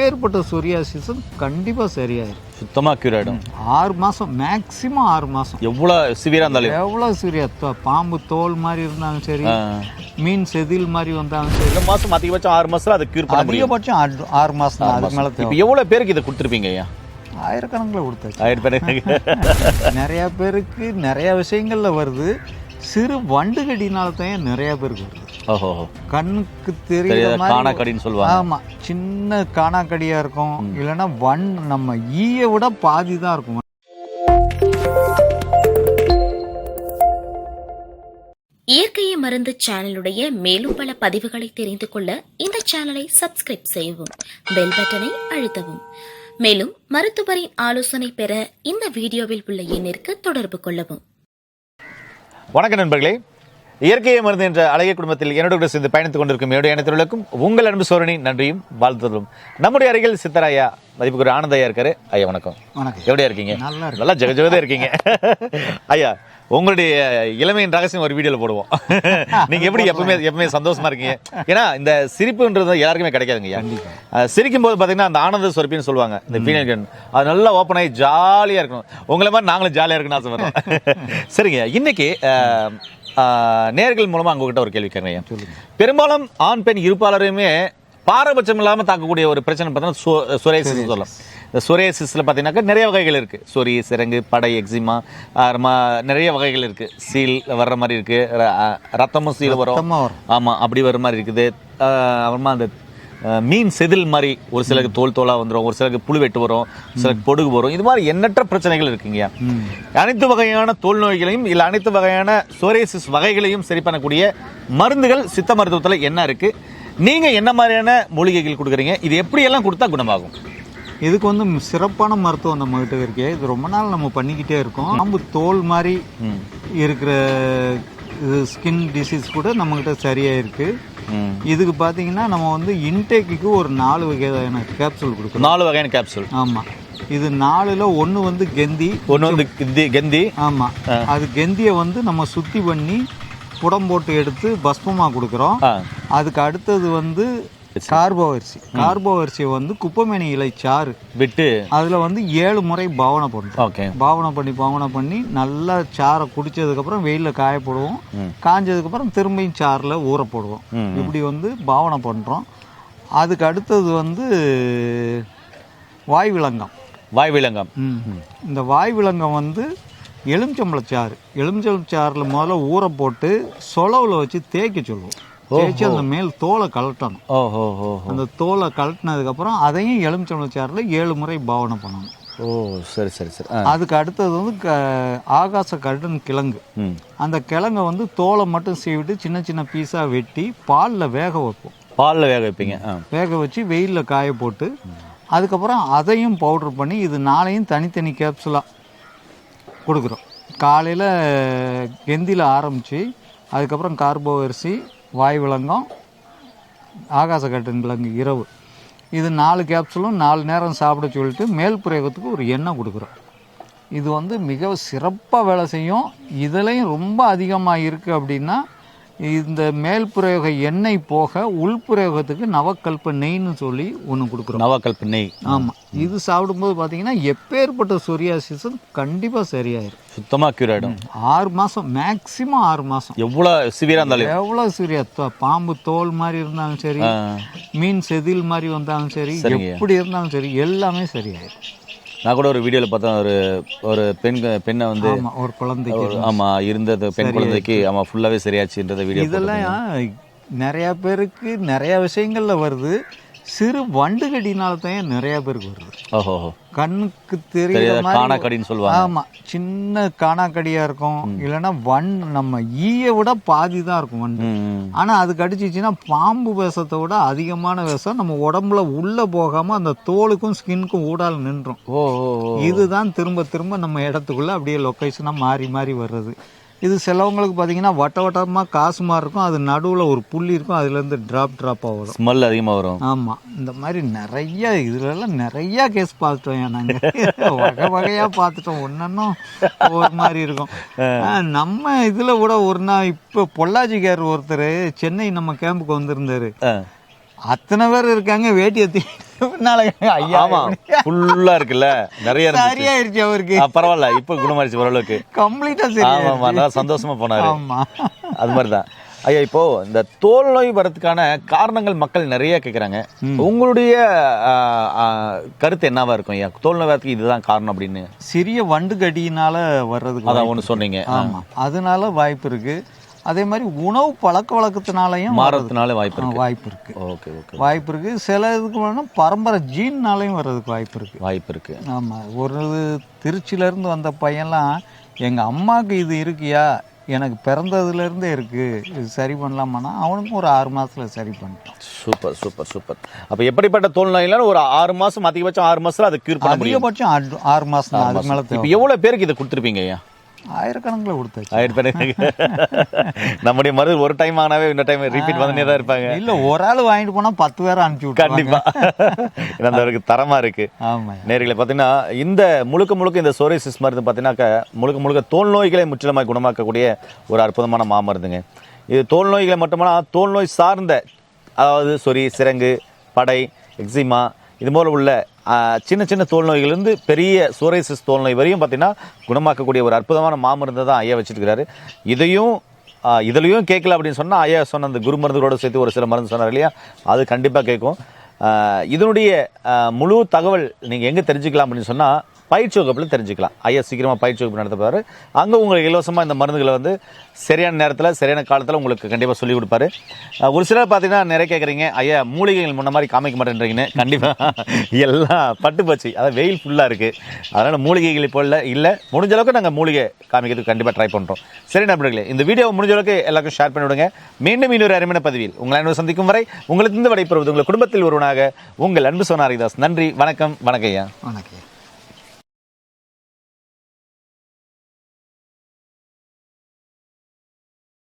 எப்பேற்பட்ட சொரியாசிஸும் கண்டிப்பாக சரியாயிரும். சுத்தமா கியூர் ஆயிடும். ஆறு மாதம் மேக்ஸிமம் ஆறு மாதம் எவ்வளவு சிவியரா இருந்தாலும். எவ்வளோ சீரியா பாம்பு தோல் மாதிரி இருந்தாலும் சரி மீன் செதில் மாதிரி வந்தாலும் சரி. இந்த மாசம் அதிகபட்சம் ஆறு மாசம் அதை கியூர் பண்ண அதிகபட்சம் ஆறு- மாதம் அதுக்கு மேலே இப்போ எவ்வளவு பேருக்கு இதை கொடுத்துருப்பீங்க ஐயா? ஆயிரக்கணக்கில் கொடுத்தாச்சு. ஆயிரம் பேருக்கு நிறைய பேருக்கு நிறைய விஷயங்கள்ல வருது. சிறு வண்டு கடினால தான் நிறைய பேருக்கு வருது ஓஹோ. கண்ணுக்கு தெரியுற தெரியாத மாதிரி காணாக்கடின்னு சொல்லுவாங்க. சின்ன காணாக்கடியா இருக்கும். இல்லைன்னா வன் நம்ம ஈய விட பாதி தான் இருக்கும். இயற்கையை மருந்து சேனலுடைய மேலும் பல பதிவுகளை தெரிந்து கொள்ள இந்த சேனலை சப்ஸ்கிரைப் செய்யவும் பெல் பட்டனை அழுத்தவும். மேலும் மருத்துவரின் ஆலோசனை பெற இந்த வீடியோவில் உள்ள எண்ணிற்கு தொடர்பு கொள்ளவும். வணக்கம் நண்பர்களே. இயற்கையை மருந்து என்ற அழகிய குடும்பத்தில் என்னோட சேர்ந்து பயணித்துக் கொண்டிருக்கும் என்னுடைய அனைத்துகளுக்கும் உங்கள் அன்பு சோரணி நன்றியும் வாழ்த்துதலும். நம்முடைய அருகில் சித்தராயா மதிப்புக்குரிய ஆனந்த ஐயா இருக்காரு. ஐயா வணக்கம். வணக்கம். எப்படியா இருக்கீங்க? நல்லா நல்லா ஜெக ஜெகதா இருக்கீங்க. ஐயா உங்களுடைய இளமையின் ரகசியம் ஒரு வீடியோல போடுவோம். நீங்க எப்படி எப்பவுமே எப்பவுமே சந்தோஷமா இருக்கீங்க? ஏன்னா இந்த சிரிப்புன்றது எல்லாருக்குமே கிடைக்காதுங்க சிரிக்கும் போது பாத்தீங்கன்னா அந்த ஆனந்த சொரப்பின்னு சொல்லுவாங்க இந்த ஃபீனல் கன் அது நல்லா ஓப்பன் ஆகி ஜாலியா இருக்கணும். உங்களை மாதிரி நாங்களும் ஜாலியா இருக்கணும்னு ஆசைப்படுறோம் சரிங்க இன்னைக்கு நேர்கள் மூலமா உங்ககிட்ட ஒரு கேள்வி கேட்குறேன் பெரும்பாலும் ஆண் பெண் இருப்பாளரையுமே பாரபட்சம் இல்லாம தாக்கக்கூடிய ஒரு பிரச்சனை பார்த்தீங்கன்னா சுரேசிஸ் சொல்லலாம். இந்த சொரியாசிஸில் பார்த்தீங்கன்னாக்கா நிறைய வகைகள் இருக்குது சொரி சிரங்கு படை எக்ஸிமா நிறைய வகைகள் இருக்குது சீல் வர்ற மாதிரி இருக்குது ரத்தமும் சீல் வரும். ஆமாம் அப்படி வர மாதிரி இருக்குது. அப்புறமா அந்த மீன் செதில் மாதிரி ஒரு சிலருக்கு தோல் தோலாக வந்துடும் ஒரு சிலருக்கு புழு வெட்டு வரும். சிலருக்கு பொடுகு வரும். இது மாதிரி எண்ணற்ற பிரச்சனைகள் இருக்குங்க. அனைத்து வகையான தோல் நோய்களையும் இல்லை அனைத்து வகையான சோரியாசிஸ் வகைகளையும் சரி பண்ணக்கூடிய மருந்துகள் சித்த மருத்துவத்தில் என்ன இருக்குது நீங்கள் என்ன மாதிரியான மூலிகைகள் கொடுக்குறீங்க? இது எப்படியெல்லாம் கொடுத்தா குணமாகும்? இதுக்கு வந்து சிறப்பான மருத்துவம் நம்ம கிட்ட இருக்கு. இது ரொம்ப நாள் நம்ம பண்ணிக்கிட்டே இருக்கோம். பாம்பு தோல் மாதிரி இருக்கிற இது ஸ்கின் டிசீஸ் கூட நம்மகிட்ட சரியா இருக்கு ம். இதுக்கு பாத்தீங்கன்னா நம்ம வந்து இன்டேக்குக்கு ஒரு நாலு வகையான கேப்சூல் கொடுக்குறோம். நாலு வகையான கேப்சூல் ஆமா. இது நாலுல ஒண்ணு வந்து கெந்தி ஒன்று வந்து கெந்தி கெந்தி. ஆமா. அது கெந்தியை வந்து நம்ம சுத்தி பண்ணி புடம் போட்டு எடுத்து பஸ்பமா கொடுக்குறோம். அதுக்கு அடுத்தது வந்து கார்போ அரிசி கார்போ வந்து குப்பமேனி இலை சாறு. விட்டு அதுல வந்து ஏழு முறை பாவனை பண்றோம் ஓகே பாவனை பண்ணி பாவனை பண்ணி நல்லா சாறை குடிச்சதுக்கு அப்புறம் வெயில்ல காய போடுவோம் காஞ்சதுக்கு அப்புறம் திரும்பியும் சாறுல ஊற போடுவோம். ம். இப்படி வந்து பாவனை பண்றோம். அதுக்கு அடுத்தது வந்து வாய் விலங்கம் வாய் விலங்கம். இந்த வாய் விலங்கம் வந்து எலுமிச்சம்பழச்சாறு. எலுமிச்சம்பழச்சாறுல முதல்ல ஊற போட்டு சொலவுல வச்சு தேய்க்க சொல்லுவோம். தேய்ச்சி அந்த மேல் தோலை கலட்டணும் ஓ ஹோ ஹோ அந்த தோலை கலட்டினதுக்கு அப்புறம் அதையும் எலுமிச்சம்பழச்சாறுல ஏழு முறை பாவனை பண்ணணும். ஓ சரி சரி சரி. அதுக்கு அடுத்தது வந்து க ஆகாச கருடன் கிழங்கு. அந்த கிழங்கை வந்து தோலை மட்டும் சீவிட்டு சின்ன சின்ன பீஸாக வெட்டி பாலில் வேக வைப்போம். பாலில் வேக வைப்பீங்க. வேக வச்சு வெயிலில் காய போட்டு அதுக்கப்புறம் அதையும் பவுடர் பண்ணி இது நாளையும் தனித்தனி கேப்சுலாக கொடுக்குறோம். காலையில் கெந்தியில் ஆரம்பித்து அதுக்கப்புறம் கார்போ அரிசி வாய் விலங்கம் ஆகாச கட்டன் இரவு. இது நாலு கேப்சூலும் நாலு நேரம் சாப்பிட சொல்லிட்டு மேல் பிரயோகத்துக்கு ஒரு எண்ணெய் கொடுக்குறோம் இது வந்து மிக சிறப்பாக வேலை செய்யும். இதுலேயும் ரொம்ப அதிகமாக இருக்குது அப்படின்னா இந்த மேல் பிரயோக எண்ணெய் போக உள் பிரயோகத்துக்கு நவக்கல்ப நெய்ன்னு சொல்லி ஒன்று கொடுக்குறோம். நவாக்கல்பு நெய். ஆமாம் இது சாப்பிடும்போது பார்த்தீங்கன்னா எப்பேற்பட்ட சொரியாசிஸும் கண்டிப்பாக சரியாயிரும். சுத்தமாக கியூர் ஆகிடும் ஆறு மாதம் மேக்ஸிமம் ஆறு மாதம் எவ்வளோ சிவியராக இருந்தாலும். எவ்வளோ சரியா தோ- பாம்பு தோல் மாதிரி இருந்தாலும் சரி. மீன் செதில் மாதிரி வந்தாலும் சரி. எப்படி இருந்தாலும் சரி எல்லாமே சரியாயிரும். நான் கூட ஒரு வீடியோவில் பார்த்தேன் ஒரு ஒரு பெண் பெண்ணை வந்து ஆமாம் ஒரு குழந்தைக்கு ஒரு- ஆமா இருந்தது பெண் குழந்தைக்கு ஆமா ஃபுல்லாவே சரியாச்சுன்றத வீடியோ இதெல்லாம் நிறைய பேருக்கு நிறைய விஷயங்கள்ல வருது. சிறு வண்டு கடினால தான் நிறைய பேருக்கு வருது. ஓஹோ. கண்ணுக்கு மாதிரி காணாக்கடின்னு சொல்லுவாங்க. ஆமா. சின்ன காணாக்கடியா இருக்கும். இல்லைன்னா வன் நம்ம ஈய விட பாதி தான் இருக்கும் வண்டு. ஆனா அது கடிச்சிச்சுன்னா பாம்பு விஷத்தை விட அதிகமான விஷம் நம்ம உடம்புல உள்ள போகாம அந்த தோலுக்கும் ஸ்கின்க்கும் ஊடால நின்றும். ஓ. இதுதான் திரும்ப திரும்ப நம்ம இடத்துக்குள்ள அப்படியே லொக்கேஷனா மாறி மாறி வர்றது. இது சிலவங்களுக்கு பார்த்தீங்கன்னா வட்ட வட்டமாக காசு மாதிரி இருக்கும். அது நடுவில் ஒரு புள்ளி இருக்கும். அதுலேருந்து ட்ராப் ட்ராப்பாக வரும். ஸ்மெல் அதிகமா வரும். ஆமாம் இந்த மாதிரி நிறைய இதுலலாம் நிறைய கேஸ் பார்த்துட்டோம் நாங்கள் வகை வகையாக பார்த்துட்டோம். ஒன்றொன்னும் ஒரு மாதிரி இருக்கும். நம்ம இதில் கூட ஒரு நாள் இப்போ பொள்ளாச்சிக்கார் ஒருத்தர் சென்னை நம்ம கேம்புக்கு வந்திருந்தாரு. அத்தனை பேர் இருக்காங்க வேட்டி ஐயா ஆமா ஃபுல்லா இருக்குல்ல. நிறைய சரியாயிருச்சு அவருக்கு. பரவாயில்ல இப்ப குணமாயிருச்சு ஓரளவுக்கு. கம்ப்ளீட்டா ஆமா சரி ஆமா நல்லா சந்தோஷமா போனாரு. ஆமா. அது மாதிரிதான். ஐயா இப்போ இந்த தோல் நோய் வரதுக்கான காரணங்கள் மக்கள் நிறைய கேக்குறாங்க. உங்களுடைய கருத்து என்னவா இருக்கும் ஐயா? தோல் நோய் வரதுக்கு இதுதான் காரணம் அப்படின்னு. சிறிய வண்டு கடியினால வர்றதுக்கு அதான் ஒண்ணு சொன்னீங்க. ஆமா. அதனால வாய்ப்பு இருக்கு. அதே மாதிரி உணவு பழக்க வழக்கத்தினாலையும் மாறதுனால வாய்ப்பு இருக்கு. வாய்ப்பு இருக்கு. Okay okay. வாய்ப்பு இருக்கு. சில இதுக்கு வேணா பரம்பரை ஜீன்னாலையும் வர்றதுக்கு வாய்ப்பு இருக்கு. வாய்ப்பு இருக்கு. ஆமா. ஒரு திருச்சியில இருந்து வந்த பையன்லாம் எங்க அம்மாவுக்கு இது இருக்கியா? எனக்கு பிறந்ததுல இருந்தே இருக்கு. இது சரி பண்ணலாமான்னா? அவனுக்கும் ஒரு ஆறு மாசத்துல சரி பண்ணிட்டான். Super super super. அப்ப எப்படிப்பட்ட தோல் நோயில ஒரு ஆறு மாசம் அதிகபட்சம் ஆறு மாசத்துல அதை கியூர் பண்ண அதிகபட்சம் ஆறு- தான். அதுக்கு மேல இப்ப எவ்வளவு பேருக்கு இதை கொடுத்துருப்பீங்க ஐயா? ஆயிரக்கணக்கில் கொடுத்தாச்சு. ஆயிரம் பேருக்கு நம்முடைய மருந்து ஒரு டைம் ஆனாவே இந்த டைம் ரிப்பீட் வந்துட்டே தான் இருப்பாங்க. இல்ல ஒரு ஆள் வாங்கிட்டு போனா பத்து பேரை அனுப்பிச்சு விட்டுருவாங்க. கண்டிப்பா. ஏன்னா அந்த அளவுக்கு தரமா இருக்கு. ஆமா நேர்களை பார்த்தீங்கன்னா இந்த முழுக்க முழுக்க இந்த சோரிசிஸ் மருந்து பார்த்தீங்கன்னாக்க முழுக்க முழுக்க தோல் நோய்களை முற்றிலுமாய் குணமாக்கக்கூடிய ஒரு அற்புதமான மாமருந்துங்க. இது தோல் நோய்களை மட்டுமல்ல தோல் நோய் சார்ந்த அதாவது சொறி சிரங்கு படை எக்ஸிமா இது போல உள்ள சின்ன சின்ன தோல் நோய்கள்லேருந்து பெரிய சோரைசிஸ் தோல் நோய் வரையும் பார்த்தீங்கன்னா குணமாக்கக்கூடிய ஒரு அற்புதமான மாமருந்தை தான் ஐயா வச்சுருக்கிறாரு. இதையும் இதுலையும் கேட்கல அப்படின்னு சொன்னால் ஐயா சொன்ன அந்த குரு மருந்துகளோடு சேர்த்து ஒரு சில மருந்து சொன்னார் இல்லையா? அது கண்டிப்பாக கேட்கும். இதனுடைய முழு தகவல் நீங்கள் எங்கே தெரிஞ்சுக்கலாம் அப்படின்னு சொன்னால் பயிற்சி வகுப்பில் தெரிஞ்சுக்கலாம். ஐயா சீக்கிரமாக பயிற்சி வகுப்பு நடத்தப்பாரு. அங்கே உங்களுக்கு இலவசமாக இந்த மருந்துகளை வந்து சரியான நேரத்தில் சரியான காலத்தில் உங்களுக்கு கண்டிப்பாக சொல்லிக் கொடுப்பாரு. ஒரு சிலர் பார்த்தீங்கன்னா நிறைய கேட்குறீங்க ஐயா மூலிகைகள் முன்ன மாதிரி காமிக்க மாட்டேன்றீங்கன்னு. கண்டிப்பாக எல்லாம் பட்டு போச்சு. அதாவது வெயில் ஃபுல்லாக இருக்குது அதனால் மூலிகைகள் இப்போ இல்லை இல்லை. முடிஞ்ச அளவுக்கு நாங்கள் மூலிகை காமிக்கிறதுக்கு கண்டிப்பாக ட்ரை பண்ணுறோம் சரி நண்பர்களே இந்த வீடியோ முடிஞ்ச அளவுக்கு எல்லாருக்கும் ஷேர் பண்ணி விடுங்க. மீண்டும் இன்னொரு அருமையான பதிவில் உங்களை அன்பு சந்திக்கும் வரை உங்களுக்கு இந்த விடைபெறுவது உங்கள் குடும்பத்தில் ஒருவனாக உங்கள் அன்பு சோனாரிதாஸ். நன்றி வணக்கம் வணக்கம் ஐயா. வணக்கம்